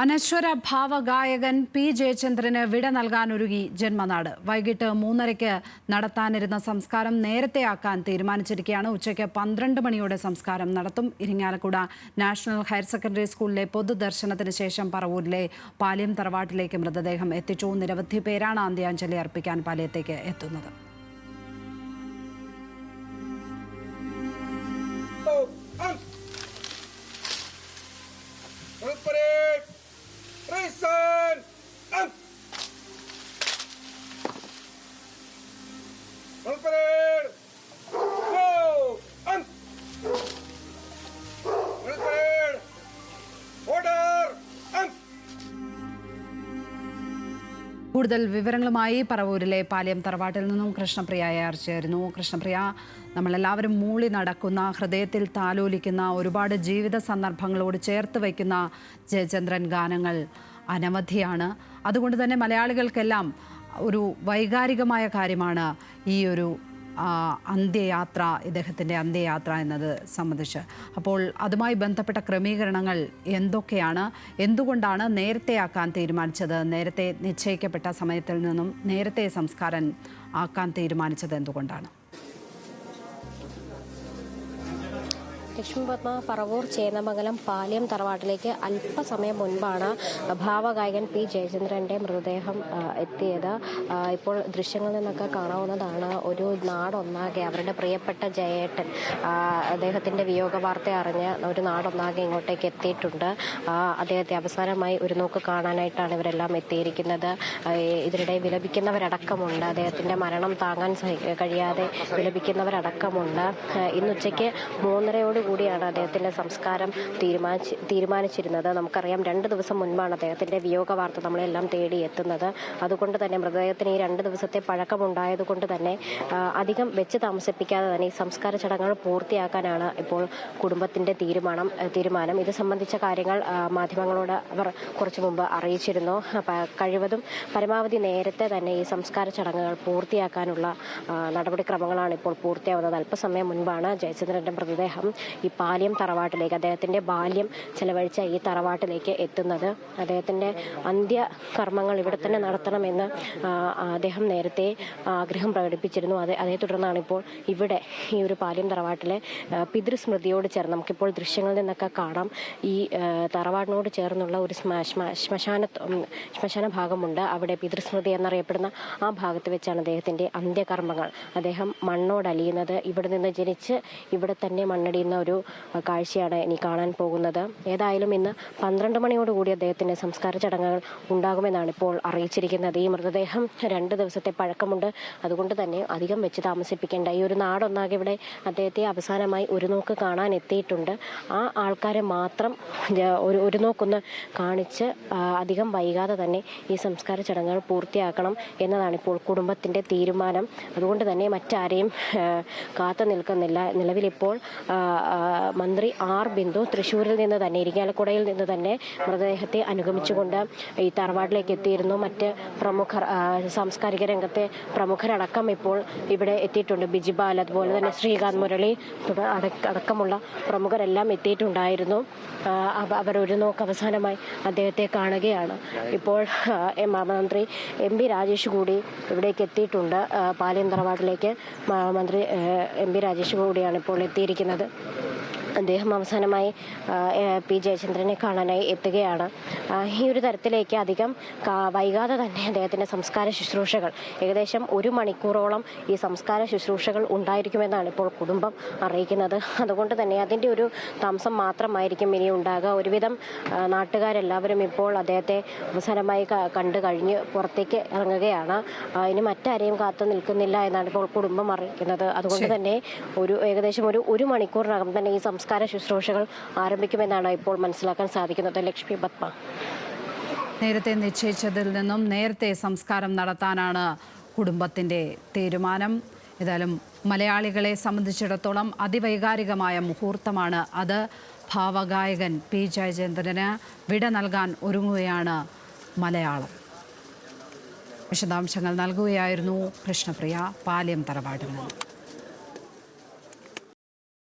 അനശ്വര ഭാവഗായകൻ P ജയചന്ദ്രന് വിട നൽകാനൊരുങ്ങി ജന്മനാട്. വൈകിട്ട് മൂന്നരയ്ക്ക് നടത്താനിരുന്ന സംസ്കാരം നേരത്തെയാക്കാൻ തീരുമാനിച്ചിരിക്കുകയാണ്. ഉച്ചയ്ക്ക് പന്ത്രണ്ട് മണിയോടെ സംസ്കാരം നടത്തും. ഇരിങ്ങാലക്കുട നാഷണൽ ഹയർ സെക്കൻഡറി സ്കൂളിലെ പൊതുദർശനത്തിന് ശേഷം പറവൂരിലെ പാലിയം തറവാട്ടിലേക്ക് മൃതദേഹം എത്തിച്ചു. നിരവധി പേരാണ് അന്ത്യാഞ്ജലി അർപ്പിക്കാൻ പാലയത്തേക്ക് എത്തുന്നത്. കൂടുതൽ വിവരങ്ങളുമായി പറവൂരിലെ പാലിയം തറവാട്ടിൽ നിന്നും കൃഷ്ണപ്രിയ അയാർ കൃഷ്ണപ്രിയ നമ്മളെല്ലാവരും മൂളി നടക്കുന്ന ഹൃദയത്തിൽ താലോലിക്കുന്ന ഒരുപാട് ജീവിത സന്ദർഭങ്ങളോട് ചേർത്ത് വയ്ക്കുന്ന ജയചന്ദ്രൻ ഗാനങ്ങൾ അനവധിയാണ്. അതുകൊണ്ട് തന്നെ മലയാളികൾക്കെല്ലാം ഒരു വൈകാരികമായ കാര്യമാണ് ഈ ഒരു അന്ത്യയാത്ര ഇദ്ദേഹത്തിന്റെ അന്ത്യയാത്ര എന്നത് സംബന്ധിച്ച്. അപ്പോൾ അതുമായി ബന്ധപ്പെട്ട ക്രമീകരണങ്ങൾ എന്തൊക്കെയാണ്? എന്തുകൊണ്ടാണ് നേരത്തെയാക്കാൻ തീരുമാനിച്ചത്? നേരത്തെ നിശ്ചയിക്കപ്പെട്ട സമയത്തിൽ നിന്നും നേരത്തെ സംസ്കാരം ആക്കാൻ തീരുമാനിച്ചത് എന്തുകൊണ്ടാണ്? ലക്ഷ്മി പത്മ പറവൂർ ചേന്നമംഗലം പാലിയം തറവാട്ടിലേക്ക് അല്പസമയം മുൻപാണ് ഭാവഗായകൻ പി ജയചന്ദ്രന്റെ മൃതദേഹം എത്തിയത്. ഇപ്പോൾ ദൃശ്യങ്ങളിൽ നിന്നൊക്കെ കാണാവുന്നതാണ് ഒരു നാടൊന്നാകെ അവരുടെ പ്രിയപ്പെട്ട ജയേട്ടൻ. അദ്ദേഹത്തിന്റെ വിയോഗ വാർത്ത അറിഞ്ഞ് ഒരു നാടൊന്നാകെ ഇങ്ങോട്ടേക്ക് എത്തിയിട്ടുണ്ട്. അദ്ദേഹത്തെ അവസാനമായി ഒരു നോക്ക് കാണാനായിട്ടാണ് ഇവരെല്ലാം എത്തിയിരിക്കുന്നത്. ഇതിനിടെ വിലപിക്കുന്നവരടക്കമുണ്ട്. അദ്ദേഹത്തിന്റെ മരണം താങ്ങാൻ കഴിയാതെ വിലപിക്കുന്നവരടക്കമുണ്ട്. ഇന്നുച്ചയ്ക്ക് ഇന്ന് മൂന്നരയോട് കൂടിയാണ് അദ്ദേഹത്തിന്റെ സംസ്കാരം തീരുമാനിച്ച് തീരുമാനിച്ചിരുന്നത്. നമുക്കറിയാം രണ്ട് ദിവസം മുൻപാണ് അദ്ദേഹത്തിന്റെ വിയോഗ വാർത്ത നമ്മളെല്ലാം തേടി എത്തുന്നത്. അതുകൊണ്ട് തന്നെ മൃതദേഹത്തിന് ഈ രണ്ട് ദിവസത്തെ പഴക്കമുണ്ടായത് കൊണ്ട് തന്നെ അധികം വെച്ച് താമസിപ്പിക്കാതെ തന്നെ ഈ സംസ്കാര ചടങ്ങുകൾ പൂർത്തിയാക്കാനാണ് ഇപ്പോൾ കുടുംബത്തിന്റെ തീരുമാനം തീരുമാനം. ഇത് സംബന്ധിച്ച കാര്യങ്ങൾ മാധ്യമങ്ങളോട് അവർ കുറച്ചു മുമ്പ് അറിയിച്ചിരുന്നു. കഴിവതും പരമാവധി നേരത്തെ തന്നെ ഈ സംസ്കാര ചടങ്ങുകൾ പൂർത്തിയാക്കാനുള്ള നടപടിക്രമങ്ങളാണ് ഇപ്പോൾ പൂർത്തിയാവുന്നത്. അല്പസമയം മുൻപാണ് ജയചന്ദ്രന്റെ മൃതദേഹം ഈ പാലിയം തറവാട്ടിലേക്ക് അദ്ദേഹത്തിന്റെ ബാല്യം ചെലവഴിച്ച ഈ തറവാട്ടിലേക്ക് എത്തുന്നത്. അദ്ദേഹത്തിന്റെ അന്ത്യകർമ്മങ്ങൾ ഇവിടെ തന്നെ നടത്തണമെന്ന് അദ്ദേഹം നേരത്തെ ആഗ്രഹം പ്രകടിപ്പിച്ചിരുന്നു. അതേ അതേ തുടർന്നാണ് ഇപ്പോൾ ഇവിടെ ഈ ഒരു പാലിയം തറവാട്ടിലെ പിതൃസ്മൃതിയോട് ചേർന്ന് നമുക്കിപ്പോൾ ദൃശ്യങ്ങളിൽ നിന്നൊക്കെ കാണാം. ഈ തറവാടിനോട് ചേർന്നുള്ള ഒരു ശ്മ- ശ്മ- ശ്മശാന ശ്മശാന ഭാഗമുണ്ട്. അവിടെ പിതൃസ്മൃതി എന്നറിയപ്പെടുന്ന ആ ഭാഗത്ത് വെച്ചാണ് അദ്ദേഹത്തിന്റെ അന്ത്യകർമ്മങ്ങൾ. അദ്ദേഹം മണ്ണോടലിയുന്നത്. ഇവിടെ നിന്ന് ജനിച്ച് ഇവിടെ തന്നെ മണ്ണടിയുന്ന ഒരു കാഴ്ചയാണ് ഇനി കാണാൻ പോകുന്നത്. ഏതായാലും ഇന്ന് പന്ത്രണ്ട് മണിയോടുകൂടി അദ്ദേഹത്തിന്റെ സംസ്കാര ചടങ്ങുകൾ ഉണ്ടാകുമെന്നാണ് ഇപ്പോൾ അറിയിച്ചിരിക്കുന്നത്. ഈ മൃതദേഹം രണ്ട് ദിവസത്തെ പഴക്കമുണ്ട്. അതുകൊണ്ട് തന്നെ അധികം വെച്ച് താമസിപ്പിക്കേണ്ട ഈ ഒരു നാടൊന്നാകെ ഇവിടെ അദ്ദേഹത്തെ അവസാനമായി ഒരു നോക്ക് കാണാൻ എത്തിയിട്ടുണ്ട്. ആ ആൾക്കാരെ മാത്രം ഒരു ഒരു നോക്കൊന്ന് കാണിച്ച് അധികം വൈകാതെ തന്നെ ഈ സംസ്കാര ചടങ്ങുകൾ പൂർത്തിയാക്കണം എന്നതാണ് ഇപ്പോൾ കുടുംബത്തിന്റെ തീരുമാനം. അതുകൊണ്ട് തന്നെ മറ്റാരെയും കാത്തു നിൽക്കുന്നില്ല. നിലവിലിപ്പോൾ മന്ത്രി ആർ ബിന്ദു തൃശ്ശൂരിൽ നിന്ന് തന്നെ ഇരിങ്ങാലക്കുടയിൽ നിന്ന് തന്നെ മൃതദേഹത്തെ അനുഗമിച്ചുകൊണ്ട് ഈ തറവാട്ടിലേക്ക് എത്തിയിരുന്നു. മറ്റ് പ്രമുഖർ സാംസ്കാരിക രംഗത്തെ പ്രമുഖരടക്കം ഇപ്പോൾ ഇവിടെ എത്തിയിട്ടുണ്ട്. ബിജിബാൽ അതുപോലെ തന്നെ ശ്രീകാന്ത് മുരളി അടക്കമുള്ള പ്രമുഖരെല്ലാം എത്തിയിട്ടുണ്ടായിരുന്നു. അവർ ഒരു നോക്ക് അവസാനമായി അദ്ദേഹത്തെ കാണുകയാണ്. ഇപ്പോൾ മന്ത്രി എം പി രാജേഷ് കൂടി ഇവിടേക്ക് എത്തിയിട്ടുണ്ട്. പാലിയം തറവാട്ടിലേക്ക് മന്ത്രി എം പി രാജേഷ് കൂടിയാണ് ഇപ്പോൾ എത്തിയിരിക്കുന്നത്. അദ്ദേഹം അവസാനമായി പി. ജയചന്ദ്രനെ കാണാനായി എത്തുകയാണ്. ഈ ഒരു തരത്തിലേക്ക് അധികം വൈകാതെ തന്നെ അദ്ദേഹത്തിന്റെ സംസ്കാര ശുശ്രൂഷകൾ ഏകദേശം ഒരു മണിക്കൂറോളം ഈ സംസ്കാര ശുശ്രൂഷകൾ ഉണ്ടായിരിക്കുമെന്നാണ് ഇപ്പോൾ കുടുംബം അറിയിക്കുന്നത്. അതുകൊണ്ട് തന്നെ അതിന്റെ ഒരു താമസം മാത്രമായിരിക്കും ഇനി ഉണ്ടാകുക. ഒരുവിധം നാട്ടുകാരെല്ലാവരും ഇപ്പോൾ അദ്ദേഹത്തെ അവസാനമായി കണ്ടു കഴിഞ്ഞ് പുറത്തേക്ക് ഇറങ്ങുകയാണ്. ഇനി മറ്റാരെയും കാത്തു നിൽക്കുന്നില്ല എന്നാണ് ഇപ്പോൾ കുടുംബം അറിയിക്കുന്നത്. അതുകൊണ്ട് തന്നെ ഒരു ഏകദേശം ഒരു ഒരു മണിക്കൂറിനകം തന്നെ ഈ സംസ്കാര ശുശ്രൂഷകൾ ആരംഭിക്കുമെന്നാണ് ഇപ്പോൾ മനസ്സിലാക്കാൻ സാധിക്കുന്നത്. ലക്ഷ്മി പത്മ നേരത്തെ നിശ്ചയിച്ചതിൽ നിന്നും നേരത്തെ സംസ്കാരം നടത്താനാണ് കുടുംബത്തിന്റെ തീരുമാനം. ഏതായാലും മലയാളികളെ സംബന്ധിച്ചിടത്തോളം അതിവൈകാരികമായ മുഹൂർത്തമാണ് അത്. ഭാവഗായകൻ പി. ജയചന്ദ്രന് വിട നൽകാൻ ഒരുങ്ങുകയാണ് മലയാളം. വിശദാംശങ്ങൾ നൽകുകയായിരുന്നു കൃഷ്ണപ്രിയ. പാലിയം തറവാടിൽ നിന്ന്.